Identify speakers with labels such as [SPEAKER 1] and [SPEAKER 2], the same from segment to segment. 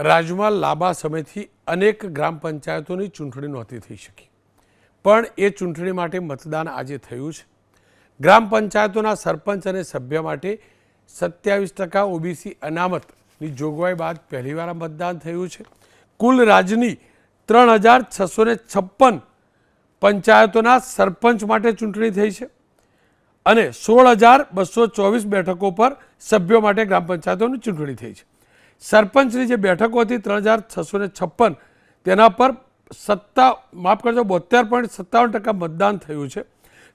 [SPEAKER 1] રાજ્યમાં લાંબા સમયથી અનેક ગ્રામ પંચાયતોની ચૂંટણી નહોતી થઈ શકી. પણ એ ચૂંટણી માટે મતદાન આજે થયું છે. ગ્રામ પંચાયતોના સરપંચ અને સભ્ય માટે સત્યાવીસ ટકા ઓબીસી અનામતની જોગવાઈ બાદ પહેલીવાર મતદાન થયું છે. કુલ રાજ્યની ત્રણ હજાર છસો ને છપ્પન પંચાયતોના સરપંચ માટે ચૂંટણી થઈ છે અને સોળ હજાર બસો ચોવીસ બેઠકો પર સભ્યો માટે ગ્રામ પંચાયતોની ચૂંટણી થઈ છે. સરપંચની જે બેઠકો હતી ત્રણ હજાર છસો છપ્પન, તેના પર સત્તા, માફ કરજો બોતેર પોઈન્ટ સત્તાવન ટકા મતદાન થયું છે.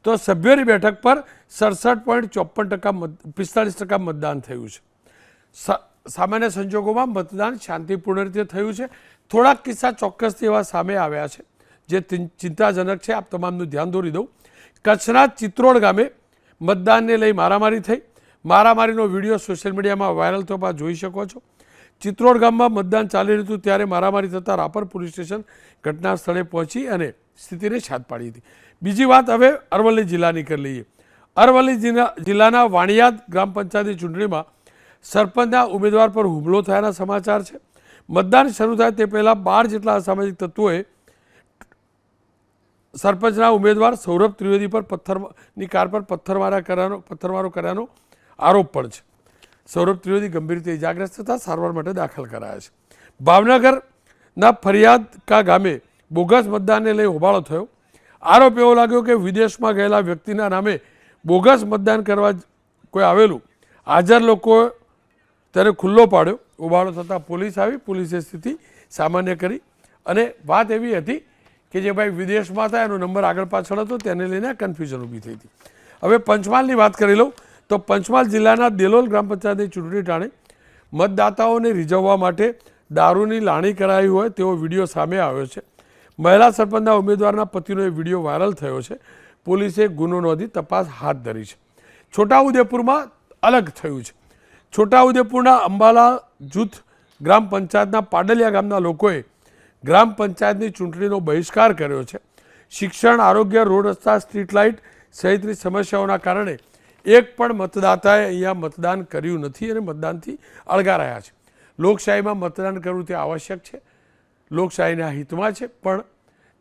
[SPEAKER 1] તો સભ્યોની બેઠક પર સડસઠ પોઈન્ટ ચોપન ટકા પિસ્તાળીસ ટકા મતદાન થયું છે. સામાન્ય સંજોગોમાં મતદાન શાંતિપૂર્ણ રીતે થયું છે. થોડાક કિસ્સા ચોક્કસથી એવા સામે આવ્યા છે, જે ચિંતાજનક છે. આપ તમામનું ધ્યાન દોરી દઉં. કચ્છના ચિત્રોડ ગામે મતદાનને લઈ મારામારી થઈ. મારામારીનો વીડિયો સોશિયલ મીડિયામાં વાયરલ થવા જોઈ શકો છો. ચિત્રોડ ગામમાં મતદાન ચાલી રહ્યું હતું ત્યારે મારામારી થતાં રાપર પોલીસ સ્ટેશન ઘટના સ્થળે પહોંચી અને સ્થિતિને છાત પાડી હતી. બીજી વાત હવે અરવલ્લી જિલ્લાની કરી લઈએ. અરવલ્લી જિલ્લા જિલ્લાના વાણિયાદ ગ્રામ પંચાયતની ચૂંટણીમાં સરપંચના ઉમેદવાર પર હુમલો થયાના સમાચાર છે. મતદાન શરૂ થાય તે પહેલાં બાર જેટલા અસામાજિક તત્વોએ સરપંચના ઉમેદવાર સૌરભ ત્રિવેદી પર પથ્થરની કાર પર પથ્થરમારા કર્યાનો પથ્થરમારો કર્યાનો આરોપ પણ છે. સૌરભ ત્રિવેદી ગંભીર રીતે ઇજાગ્રસ્ત થતા સારવાર માટે દાખલ કરાયા છે. ભાવનગરના ફરિયાદકા ગામે બોગસ મતદાનને લઈ હોબાળો થયો. આરોપ એવો લાગ્યો કે વિદેશમાં ગયેલા વ્યક્તિના નામે બોગસ મતદાન કરવા કોઈ આવેલું. હાજર લોકો તેને ખુલ્લો પાડ્યો. હોબાળો થતાં પોલીસ આવી, પોલીસે સ્થિતિ સામાન્ય કરી અને વાત એવી હતી કે જે ભાઈ વિદેશમાં હતા, એનો નંબર આગળ પાછળ હતો, તેને લઈને કન્ફ્યુઝન ઊભી થઈ હતી. હવે પંચમહાલની વાત કરી લઉં. તો પંચમહાલ જિલ્લાના દેલોલ ગ્રામ પંચાયતની ચૂંટણી ટાણે મતદાતાઓને રીઝવવા માટે દારૂની લાણી કરાઈ હોય તેવો વીડિયો સામે આવ્યો છે. મહિલા સરપંચના ઉમેદવારના પતિનો એ વીડિયો વાયરલ થયો છે. પોલીસે ગુનો નોંધી તપાસ હાથ ધરી છે. છોટાઉદેપુરમાં અલગ થયું છે. છોટાઉદેપુરના અંબાલા જૂથ ગ્રામ પંચાયતના પાડલિયા ગામના લોકોએ ગ્રામ પંચાયતની ચૂંટણીનો બહિષ્કાર કર્યો છે. શિક્ષણ, આરોગ્ય, રોડ રસ્તા, સ્ટ્રીટ લાઇટ સહિતની સમસ્યાઓના કારણે એક પણ મતદાતાએ અહીંયા મતદાન કર્યું નથી અને મતદાનથી અળગા રહ્યા છે. લોકશાહીમાં મતદાન કરવું તે આવશ્યક છે. લોકશાહીના હિતમાં છે, પણ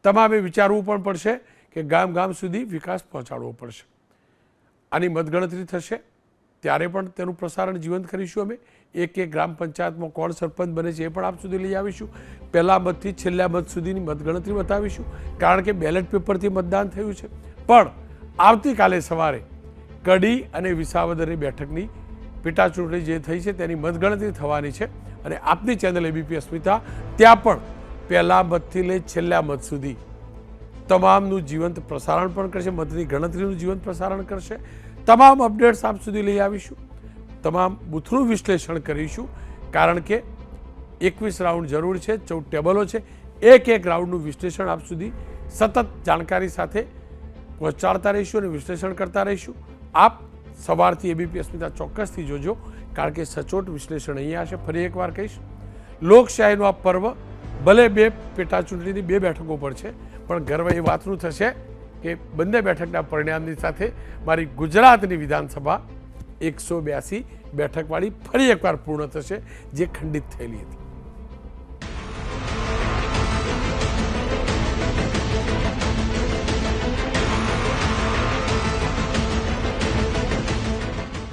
[SPEAKER 1] તમામે વિચારવું પણ પડશે કે ગામ ગામ સુધી વિકાસ પહોંચાડવો પડશે. આની મતગણતરી થશે, ત્યારે પણ તેનું પ્રસારણ જીવંત કરીશું અમે. એક એક ગ્રામ પંચાયતમાં કોણ સરપંચ બને છે એ પણ આપ સુધી લઈ આવીશું. પહેલા મતથી છેલ્લા મત સુધીની મતગણતરી બતાવીશું, કારણ કે બેલેટ પેપરથી મતદાન થયું છે. પણ આવતીકાલે સવારે કડી અને વિસાવદરની બેઠકની પેટા ચૂંટણી જે થઈ છે તેની મતગણતરી થવાની છે અને આપની ચેનલ એબીપી અસ્મિતા, ત્યાં પણ પહેલા મતથી લઈ છેલ્લા મત સુધી તમામનું જીવંત પ્રસારણ પણ કરશે, મતની ગણતરીનું જીવંત પ્રસારણ કરશે. તમામ અપડેટ્સ આપ સુધી લઈ આવીશું. તમામ બૂથનું વિશ્લેષણ કરીશું, કારણ કે એકવીસ રાઉન્ડ જરૂર છે, ચૌદ ટેબલો છે. એક એક રાઉન્ડનું વિશ્લેષણ આપ સુધી સતત જાણકારી સાથે પહોંચાડતા રહીશું અને વિશ્લેષણ કરતા રહીશું. આપ સવારથી એબીપી અસ્મિતા ચોક્કસથી જોજો, કારણ કે સચોટ વિશ્લેષણ અહીંયા હશે. ફરી એકવાર કહીશ, લોકશાહીનો આ પર્વ ભલે બે પેટા ચૂંટણીની બે બેઠકો પર છે, પણ ગર્વ એ વાતનું થશે કે બંને બેઠકના પરિણામની સાથે મારી ગુજરાતની વિધાનસભા એકસો બ્યાસી બેઠકવાળી ફરી એકવાર પૂર્ણ થશે, જે ખંડિત થયેલી હતી.